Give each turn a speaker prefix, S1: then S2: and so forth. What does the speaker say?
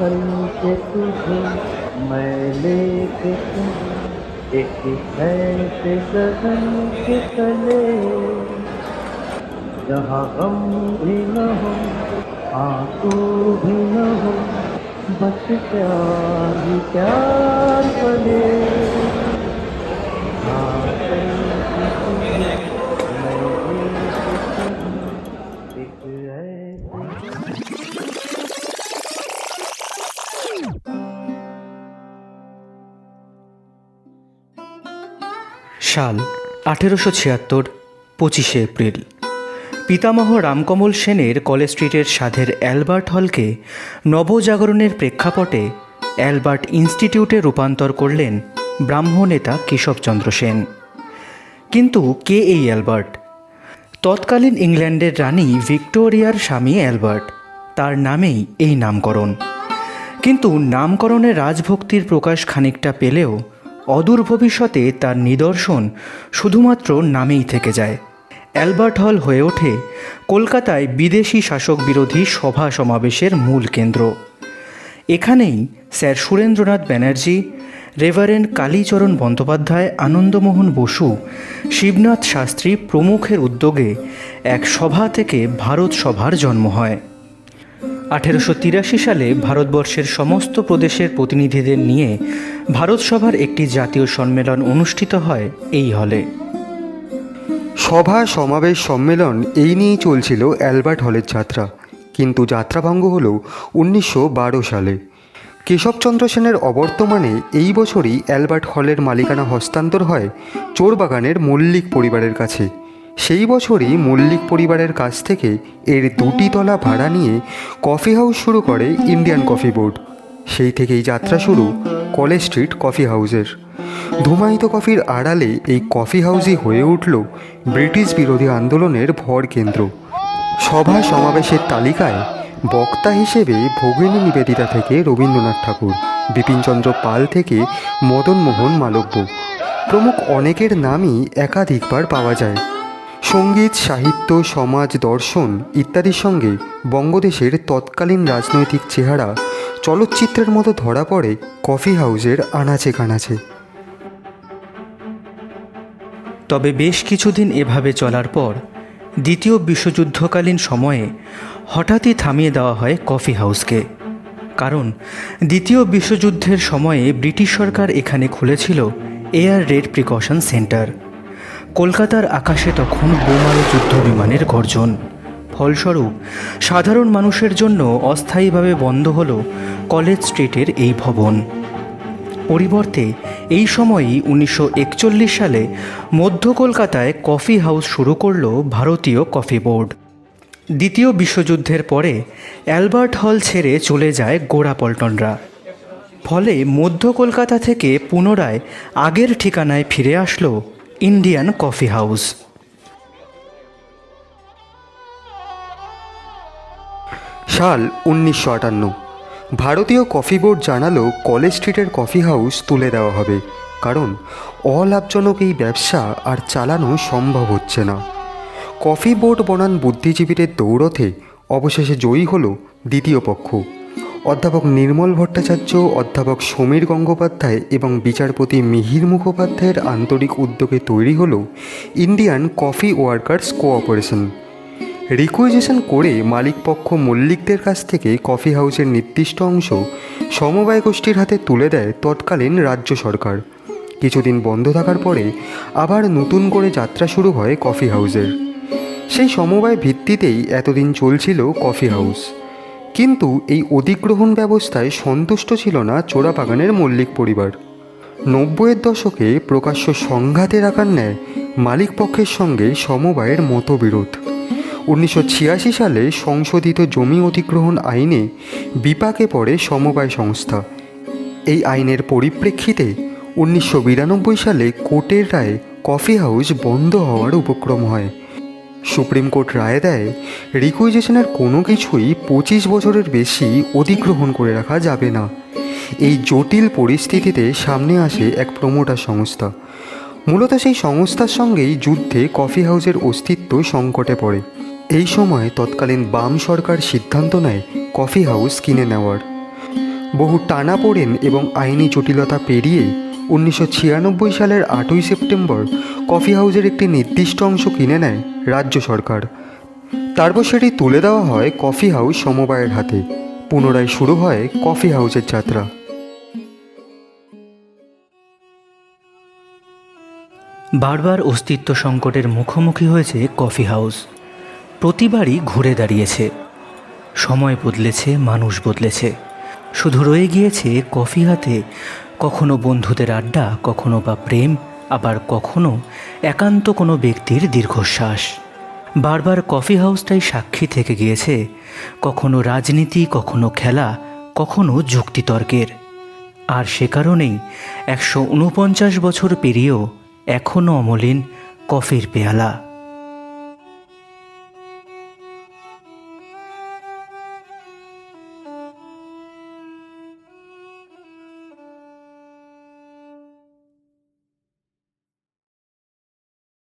S1: करके तुझे। मैं लेके एक ऐसे गगन के तले। जहाँ गम भी न हो, आँसू भी न हो, बस प्यार ही प्यार बने
S2: সাল আঠেরোশো ছিয়াত্তর, পঁচিশে এপ্রিল। পিতামহ রামকমল সেনের কলেজ স্ট্রিটের সাধের অ্যালবার্ট হলকে নবজাগরণের প্রেক্ষাপটে অ্যালবার্ট ইনস্টিটিউটে রূপান্তর করলেন ব্রাহ্ম নেতা কেশবচন্দ্র সেন। কিন্তু কে এই অ্যালবার্ট? তৎকালীন ইংল্যান্ডের রানী ভিক্টোরিয়ার স্বামী অ্যালবার্ট, তার নামেই এই নামকরণ। কিন্তু নামকরণে রাজভক্তির প্রকাশ খানিকটা পেলেও অদূর ভবিষ্যতে তার নিদর্শন শুধুমাত্র নামেই থেকে যায়। অ্যালবার্ট হল হয়ে ওঠে কলকাতায় বিদেশি শাসক বিরোধী সভা সমাবেশের মূল কেন্দ্র। এখানেই স্যার সুরেন্দ্রনাথ ব্যানার্জি, রেভারেন্ড কালীচরণ বন্দ্যোপাধ্যায়, আনন্দমোহন বসু, শিবনাথ শাস্ত্রী প্রমুখের উদ্যোগে এক সভা থেকে ভারত সভার জন্ম হয়। আঠেরোশো তিরাশি সালে ভারতবর্ষের সমস্ত প্রদেশের প্রতিনিধিদের নিয়ে ভারত সভার একটি জাতীয় সম্মেলন অনুষ্ঠিত হয় এই হলে।
S3: সভা, সমাবেশ, সম্মেলন এই নিয়েই চলছিল অ্যালবার্ট হলের যাত্রা। কিন্তু যাত্রাভঙ্গ হল উনিশশো বারো সালে। কেশবচন্দ্র সেনের অবর্তমানে এই বছরই অ্যালবার্ট হলের মালিকানা হস্তান্তর হয় চোরবাগানের মল্লিক পরিবারের কাছে। সেই বছরই মল্লিক পরিবারের কাছ থেকে এর দুটি তলা ভাড়া নিয়ে কফি হাউস শুরু করে ইন্ডিয়ান কফি বোর্ড। সেই থেকেই যাত্রা শুরু কলেজ স্ট্রিট কফি হাউসের। ধুমায়িত কফির আড়ালে এই কফি হাউসই হয়ে উঠল ব্রিটিশ বিরোধী আন্দোলনের ভর কেন্দ্র। সভা সমাবেশের তালিকায় বক্তা হিসেবে ভগিনী নিবেদিতা থেকে রবীন্দ্রনাথ ঠাকুর, বিপিনচন্দ্র পাল থেকে মদনমোহন মালব্য। প্রমুখ অনেকের নামই একাধিকবার পাওয়া যায়। সংগীত, সাহিত্য, সমাজ, দর্শন ইত্যাদির সঙ্গে বঙ্গদেশের তৎকালীন রাজনৈতিক চেহারা চলচ্চিত্রের মতো ধরা পড়ে কফি হাউসের আনাচে কানাচে।
S2: তবে বেশ কিছুদিন এভাবে চলার পর দ্বিতীয় বিশ্বযুদ্ধকালীন সময়ে হঠাৎই থামিয়ে দেওয়া হয় কফি হাউসকে। কারণ দ্বিতীয় বিশ্বযুদ্ধের সময়ে ব্রিটিশ সরকার এখানে খুলেছিল এয়ার রেড প্রিকশন সেন্টার। কলকাতার আকাশে তখন বোমারু যুদ্ধ বিমানের গর্জন। ফলস্বরূপ, সাধারণ মানুষের জন্য অস্থায়ীভাবে বন্ধ হলো কলেজ স্ট্রিটের এই ভবন। পরিবর্তে, এই সময়ই উনিশশো একচল্লিশ সালে মধ্য কলকাতায় কফি হাউস শুরু করল ভারতীয় কফি বোর্ড। দ্বিতীয় বিশ্বযুদ্ধের পরে, অ্যালবার্ট হল ছেড়ে চলে যায় গোড়াপল্টনরা ফলে মধ্য কলকাতা থেকে পুনরায় আগের ঠিকানায় ফিরে আসলো ইন্ডিয়ান কফি হাউস
S3: সাল উনিশশো আটান্ন। ভারতীয় কফি বোর্ড জানালো কলেজ স্ট্রিটের কফি হাউস তুলে দেওয়া হবে। কারণ অলাভজনক এই ব্যবসা আর চালানো সম্ভব হচ্ছে না। কফি বোর্ড বনান বুদ্ধিজীবীদের দৌড়থে অবশেষে জয়ী হলো দ্বিতীয় পক্ষ। অধ্যাপক নির্মল ভট্টাচার্য, অধ্যাপক সমীর গঙ্গোপাধ্যায় এবং বিচারপতি মিহির মুখোপাধ্যায়ের আন্তরিক উদ্যোগে তৈরি হলো Indian coffee workers cooperation. Requisition করে মালিকপক্ষ মল্লিকদের কাছ থেকে কফি হাউসের নির্দিষ্ট অংশ সমবায় গোষ্ঠীর হাতে তুলে দেয় তৎকালীন রাজ্য সরকার। কিছুদিন বন্ধ থাকার পরে আবার নতুন করে যাত্রা শুরু হয় কফি হাউসের। সেই সমবায় ভিত্তিতেই এতদিন চলছিল কফি হাউস। কিন্তু এই অধিগ্রহণ ব্যবস্থায় সন্তুষ্ট ছিল না চোরাবাগানের মল্লিক পরিবার। নব্বইয়ের দশকে প্রকাশ্য সংঘাতের আকার নেয় মালিক পক্ষের সঙ্গে সমবায়ের মতবিরোধ। উনিশশো ছিয়াশি সালে সংশোধিত জমি অধিগ্রহণ আইনে বিপাকে পড়ে সমবায় সংস্থা। এই আইনের পরিপ্রেক্ষিতে উনিশশো বিরানব্বই সালে কোর্টের রায়ে কফি হাউস বন্ধ হওয়ার উপক্রম হয়। সুপ্রিম কোর্ট রায় দেয় রিকুইজেশনের কোনো কিছুই পঁচিশ বছরের বেশি অধিগ্রহণ করে রাখা যাবে না। এই জটিল পরিস্থিতিতে সামনে আসে এক প্রমোটার সংস্থা। মূলত সেই সংস্থার সঙ্গেই যুদ্ধে কফি হাউসের অস্তিত্ব সংকটে পড়ে। এই সময় তৎকালীন বাম সরকার সিদ্ধান্ত নেয় কফি হাউস কিনে নেওয়ার। বহু টানাপোড়েন এবং আইনি জটিলতা পেরিয়ে উনিশশো ছিয়ানব্বই সালের আটই সেপ্টেম্বর কফি হাউসের একটি নির্দিষ্ট অংশ কিনে নেয় রাজ্য সরকার। তারপর সেটি তুলে দেওয়া হয় কফি হাউস সমবায়ের হাতে। পুনরায় শুরু হয় কফি হাউসের যাত্রা।
S2: বারবার অস্তিত্ব সংকটের মুখোমুখি হয়েছে কফি হাউস। প্রতিবারই ঘুরে দাঁড়িয়েছে। সময় বদলেছে, মানুষ বদলেছে। শুধু রয়ে গিয়েছে কফি হাতে। কখনো বন্ধুদের আড্ডা, কখনো বা প্রেম। আবার কখনো একান্ত কোনো ব্যক্তির দীর্ঘশ্বাস। বারবার কফি হাউসটাই সাক্ষী থেকে গিয়েছে, কখনো রাজনীতি, কখনো খেলা, কখনো যুক্তিতর্কের। আর সে কারণেই একশো উনপঞ্চাশ বছর পেরিয়েও এখনও অমলিন কফির পেয়ালা।